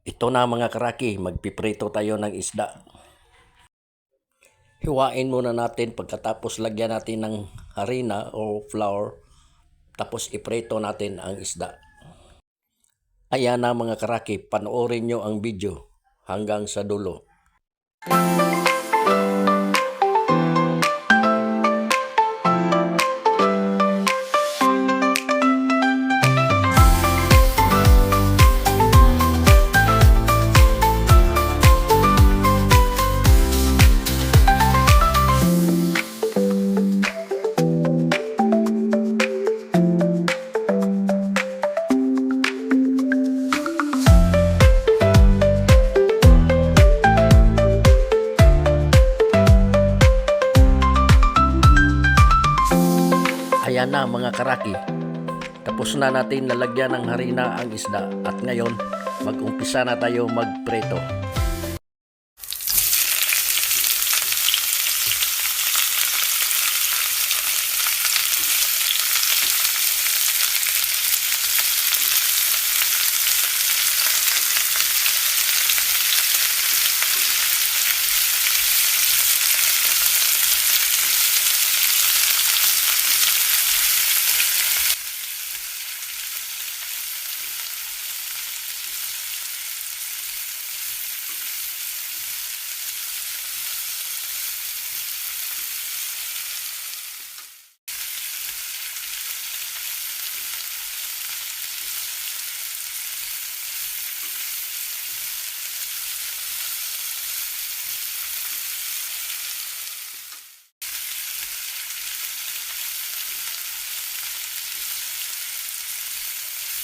Ito na mga karaki, magpiprito tayo ng isda. Hiwain muna natin pagkatapos lagyan natin ng harina o flour. Tapos iprito natin ang isda. Ayan na mga karaki, panoorin nyo ang video hanggang sa dulo. Ayan na mga karaki. Tapos na natin lalagyan ng harina ang isda at ngayon mag-umpisa na tayo magpreto.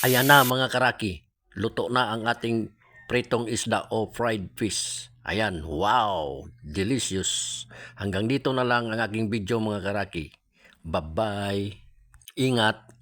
Ayan na mga karaki, luto na ang ating pritong isda o fried fish. Ayan, wow, delicious. Hanggang dito na lang ang aking video mga karaki. Bye-bye. Ingat.